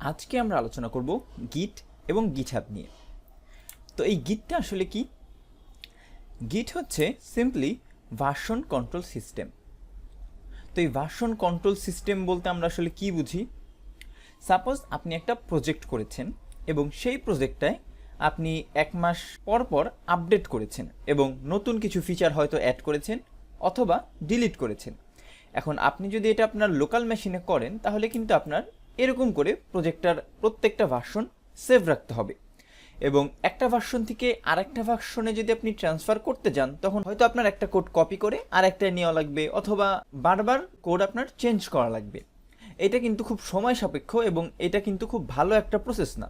আজকে আমরা আলোচনা করব গিট এবং গিটহাব নিয়ে। তো এই গিটটা আসলে কি? গিট হচ্ছে সিম্পলি ভার্সন কন্ট্রোল সিস্টেম তো এই ভার্সন কন্ট্রোল সিস্টেম বলতে আমরা আসলে কি বুঝি? সাপোজ আপনি একটা প্রজেক্ট করেছেন এবং সেই প্রজেক্টটায় আপনি এক মাস পর পর আপডেট করেছেন এবং নতুন কিছু ফিচার হয়তো অ্যাড করেছেন অথবা ডিলিট করেছেন। এখন আপনি যদি এটা আপনার লোকাল মেশিনে করেন, তাহলে কিন্তু আপনার এরকম করে প্রজেক্টটার প্রত্যেকটা ভার্সন সেভ রাখতে হবে। এবং একটা ভার্সন থেকে আরেকটা ভার্সনে যদি আপনি ট্রান্সফার করতে যান, তখন হয়তো আপনার একটা কোড কপি করে আরেকটা নেওয়া লাগবে অথবা বারবার কোড আপনার চেঞ্জ করা লাগবে। এটা কিন্তু খুব সময় সাপেক্ষ এবং এটা কিন্তু খুব ভালো একটা প্রসেস না।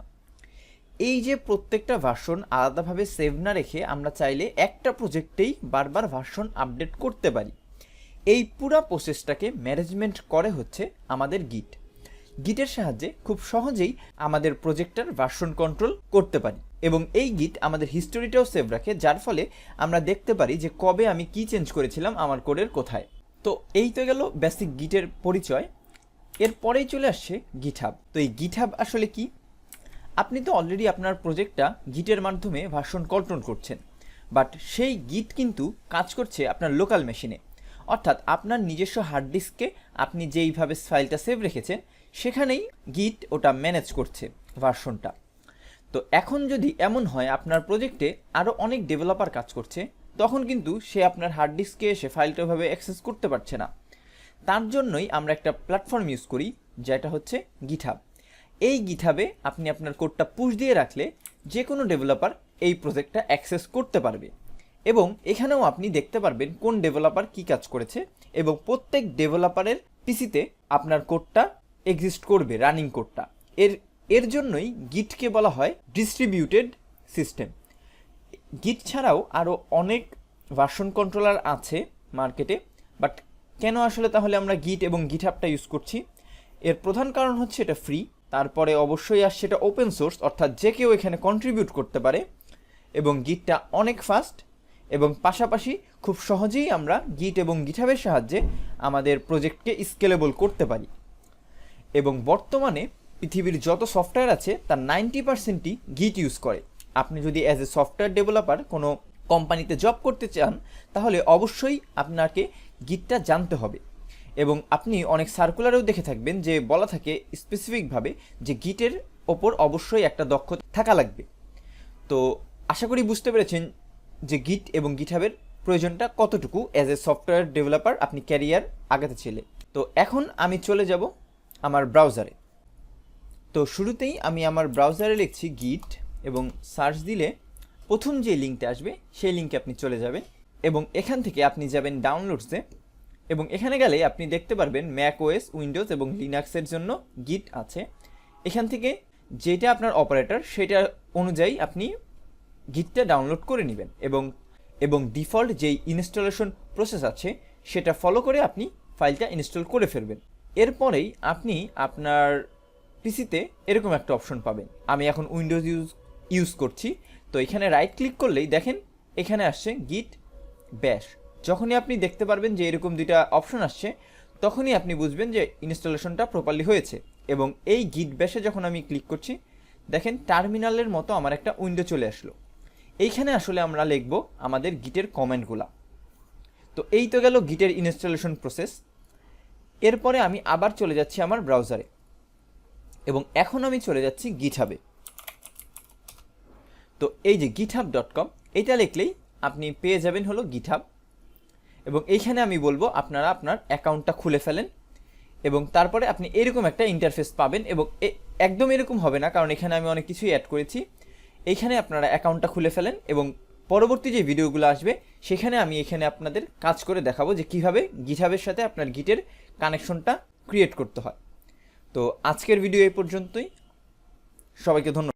এই যে প্রত্যেকটা ভার্সন আলাদাভাবে সেভ না রেখে আমরা চাইলে একটা প্রজেক্টেই বারবার ভার্সন আপডেট করতে পারি। এই পুরা প্রসেসটাকে ম্যানেজমেন্ট করে হচ্ছে আমাদের গিট গিটের সাহায্যে খুব সহজেই আমাদের প্রজেক্টটার ভার্সন কন্ট্রোল করতে পারি এবং এই গিট আমাদের হিস্টোরিটাও সেভ রাখে, যার ফলে আমরা দেখতে পারি যে কবে আমি কি চেঞ্জ করেছিলাম আমার কোডের কোথায়। তো এই তো গেল বেসিক গিটের পরিচয়। এরপরেই চলে আসছে গিটহাব তো এই গিটহাব আসলে কি? আপনি তো অলরেডি আপনার প্রজেক্টটা গিটের মাধ্যমে ভার্সন কন্ট্রোল করছেন বাট সেই গিট কিন্তু কাজ করছে আপনার লোকাল মেশিনে অর্থাৎ আপনার নিজস্ব হার্ড ডিস্কে আপনি যেইভাবে ফাইলটা সেভ রেখেছেন সেখানেই গিট ওটা ম্যানেজ করছে ভার্সনটা তো এখন যদি এমন হয়, আপনার প্রজেক্টে আরও অনেক ডেভেলপার কাজ করছে, তখন কিন্তু সে আপনার হার্ড ডিস্কে এসে ফাইলটা ওইভাবে অ্যাক্সেস করতে পারছে না। তার জন্যই আমরা একটা প্ল্যাটফর্ম ইউজ করি, যেটা হচ্ছে গিটহাব এই গিঠাবে আপনি আপনার কোডটা পুশ দিয়ে রাখলে যে কোনো ডেভেলপার এই প্রজেক্টটা অ্যাক্সেস করতে পারবে। এবং এখানেও আপনি দেখতে পারবেন কোন ডেভেলপার কি কাজ করেছে, এবং প্রত্যেক ডেভেলপারের পিসিতে আপনার কোডটা এক্সিস্ট করবে রানিং কোডটা এর এর জন্যই গিটকে বলা হয় ডিস্ট্রিবিউটেড সিস্টেম গিট ছাড়াও আরও অনেক ভার্সন কন্ট্রোলার আছে মার্কেটে বাট কেন আসলে তাহলে আমরা গিট এবং গিটহাবটা ইউজ করছি? এর প্রধান কারণ হচ্ছে এটা ফ্রি তারপরে অবশ্যই আসছে এটা ওপেন সোর্স অর্থাৎ যে কেউ এখানে কন্ট্রিবিউট করতে পারে, এবং গিটটা অনেক ফাস্ট এবং পাশাপাশি খুব সহজেই আমরা গিট এবং গিটহাবের সাহায্যে আমাদের প্রজেক্টকে স্কেলেবল করতে পারি। এবং বর্তমানে পৃথিবীর যত সফটওয়্যার আছে, তার নাইনটি পার্সেন্টই গিট ইউজ করে। আপনি যদি অ্যাজ এ সফটওয়্যার ডেভেলপার কোনো কোম্পানিতে জব করতে চান, তাহলে অবশ্যই আপনাকে গিটটা জানতে হবে। এবং আপনি অনেক সার্কুলারেও দেখে থাকবেন যে বলা থাকে স্পেসিফিকভাবে যে গিটের ওপর অবশ্যই একটা দক্ষ থাকা লাগবে। তো আশা করি বুঝতে পেরেছেন যে গিট এবং গিটহাবের প্রয়োজনটা কতটুকু অ্যাজ এ সফটওয়্যার ডেভেলপার আপনি ক্যারিয়ার আগাতে ছেলে তো এখন আমি চলে যাব আমার ব্রাউজারে তো শুরুতেই আমি আমার ব্রাউজারে লিখছি গিট এবং সার্চ দিলে প্রথম যে লিঙ্কটা আসবে, সেই লিঙ্কে আপনি চলে যাবেন এবং এখান থেকে আপনি যাবেন ডাউনলোডসে এবং এখানে গেলে আপনি দেখতে পারবেন ম্যাক ওএস উইন্ডোজ এবং লিনাক্সের জন্য গিট আছে। এখান থেকে যেটা আপনার অপারেটর সেটা অনুযায়ী আপনি গিটটা ডাউনলোড করে নেবেন এবং এবং ডিফল্ট যেই ইনস্টলেশন প্রসেস আছে, সেটা ফলো করে আপনি ফাইলটা ইনস্টল করে ফেলবেন। এরপরেই আপনি আপনার পিসিতে এরকম একটা অপশন পাবেন। আমি এখন উইন্ডোজ ইউজ ইউজ করছি। তো এখানে রাইট ক্লিক করলেই দেখেন, এখানে আসছে গিট ব্যাশ যখনই আপনি দেখতে পারবেন যে এরকম দুইটা অপশন আসছে, তখনই আপনি বুঝবেন যে ইনস্টলেশনটা প্রপারলি হয়েছে। এবং এই গিট ব্যাশে যখন আমি ক্লিক করছি, দেখেন টার্মিনালের মতো আমার একটা উইন্ডো চলে আসলো। এইখানে আসলে আমরা লিখব আমাদের গিটের কমেন্টগুলা তো এই তো গেল গিটের ইনস্টলেশন প্রসেস এরপরে আমি আবার চলে যাচ্ছি আমার ব্রাউজারে। এবং এখন আমি চলে যাচ্ছি গিটহাবে। তো এই যে গিটহাব ডট কম, এইটা লিখলেই আপনি পেয়ে যাবেন হলো গিটহাব। এবং এইখানে আমি বলব আপনারা আপনার অ্যাকাউন্টটা খুলে ফেলেন। এবং তারপরে আপনি এরকম একটা ইন্টারফেস পাবেন এবং একদম এরকম হবে না, কারণ এখানে আমি অনেক কিছুই অ্যাড করেছি। এইখানে আপনারা অ্যাকাউন্টটা খুলে ফেলেন এবং পরবর্তী যে ভিডিওগুলো আসবে, সেখানে আমি এখানে আপনাদের কাজ করে দেখাবো যে কীভাবে গিটহাবের সাথে আপনার গিটের কানেকশনটা ক্রিয়েট করতে হয়। তো আজকের ভিডিও এই পর্যন্তই। সবাইকে ধন্যবাদ।